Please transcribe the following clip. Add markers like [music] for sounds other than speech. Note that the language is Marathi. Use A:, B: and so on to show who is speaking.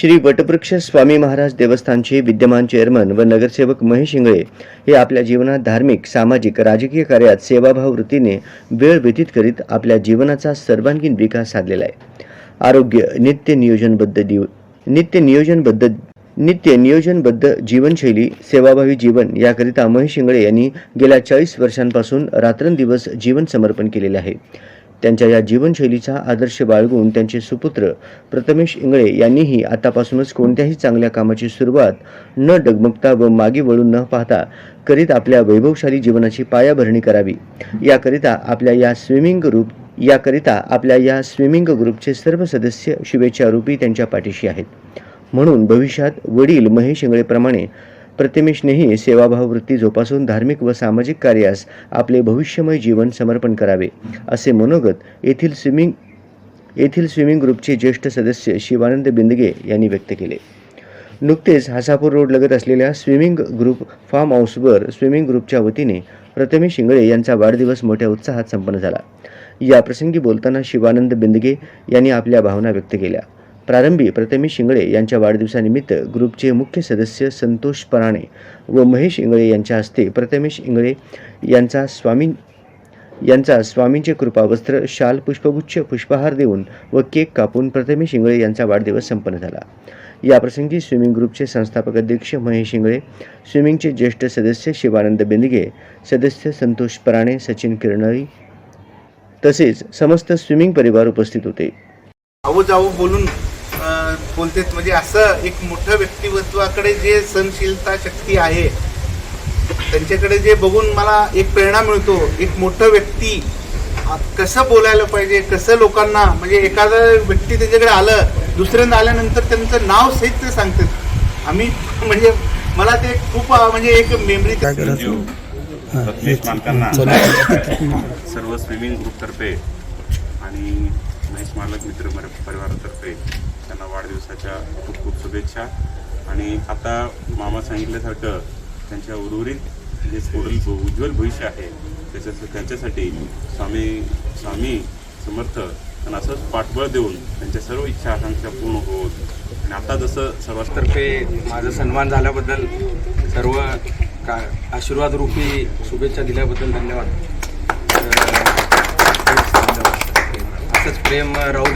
A: श्री वटवृक्ष स्वामी महाराज देवस्थानचे विद्यमान चेअरमन व नगरसेवक महेश इंगळे हे आपल्या जीवनात धार्मिक सामाजिक राजकीय कार्यात सेवाभाव वृत्तीने वेळ व्यतीत करीत आपल्या जीवनाचा सर्वांगीण विकास साधलेला आहे. आरोग्य नित्य नियोजनबद्ध दिव नित्य नियोजनबद्ध नित्य नियोजनबद्ध जीवनशैली सेवाभावी जीवन याकरिता महेश इंगळे यांनी गेल्या चाळीस वर्षांपासून रात्रंदिवस जीवन समर्पण केलेले आहे. त्यांच्या या जीवनशैलीचा आदर्श बाळगून त्यांचे सुपुत्र प्रथमेश इंगळे यांनीही आतापासूनच कोणत्याही चांगल्या कामाची सुरुवात न डगमगता व मागे वळून न पाहता करीत आपल्या वैभवशाली जीवनाची पायाभरणी करावी. याकरिता आपल्या या स्विमिंग ग्रुप याकरिता आपल्या या स्विमिंग ग्रुपचे सर्व सदस्य शुभेच्छारूपी त्यांच्या पाठीशी आहेत. म्हणून भविष्यात वडील महेश इंगळेप्रमाणे प्रतिमेशनेही सेवाभाव वृत्ती जोपासून धार्मिक व सामाजिक कार्यास आपले भविष्यमय जीवन समर्पण करावे असे मनोगत येथील स्विमिंग येथील स्विमिंग ग्रुपचे ज्येष्ठ सदस्य शिवानंद बिंदगे यांनी व्यक्त केले. नुकतेच हासापूर रोड लगत असलेल्या स्विमिंग ग्रुप फार्म हाऊसवर स्विमिंग ग्रुपच्या वतीने प्रथमेश शिंगळे यांचा वाढदिवस मोठ्या उत्साहात संपन्न झाला. या प्रसंगी बोलताना शिवानंद बिंदगे यांनी आपल्या भावना व्यक्त केल्या. प्रारंभी प्रथमेश शिंगळे यांच्या वाढदिवसानिमित्त ग्रुपचे मुख्य सदस्य संतोष पराणे व महेश इंगळे यांच्या हस्ते प्रथमेश इंगळे यांचा स्वामी यांचा स्वामींचे कृपावस्त्र शाल पुष्पगुच्छ पुष्पहार देऊन व केक कापून प्रथमेश इंगळे यांचा वाढदिवस संपन्न झाला. याप्रसंगी स्विमिंग ग्रुपचे संस्थापक अध्यक्ष महेश इंगळे स्विमिंगचे ज्येष्ठ सदस्य शिवानंद बेंदगे सदस्य संतोष पराणे सचिन किरणळी तसेच समस्त स्विमिंग परिवार उपस्थित होते.
B: जाऊ बोलून बोलतेत म्हणजे असं एक मोठं व्यक्तिमत्वाकडे जे सहनशीलता शक्ती आहे त्यांच्याकडे जे बघून मला एक प्रेरणा मिळतो एक मोठं व्यक्ती कसं बोलायला पाहिजे कसं लोकांना म्हणजे एखादं व्यक्ती त्याच्याकडे आलं दुसऱ्यांदा आल्यानंतर त्यांचं नाव सहित ते सांगतात. आम्ही म्हणजे मला ते खूप म्हणजे एक मेमरी
C: रत्नेश मालकांना [laughs] सर्व स्विमिंग ग्रुपतर्फे आणि महेश मालक मित्र परिवारातर्फे त्यांना वाढदिवसाच्या खूप खूप शुभेच्छा. आणि आता मामा सांगितल्यासारखं त्यांच्या उर्वरित जे पुढील उज्ज्वल भविष्य आहे त्याच्या त्यांच्यासाठी स्वामी स्वामी समर्थ त्यांना असंच पाठबळ देऊन त्यांच्या सर्व इच्छा आकांक्षा पूर्ण होत. आणि आता जसं सर्वांतर्फे
D: माझं माझा सन्मान झाल्याबद्दल सर्व का आशीर्वाद रूपी शुभेच्छा दिल्याबद्दल धन्यवाद. असंच प्रेम राहू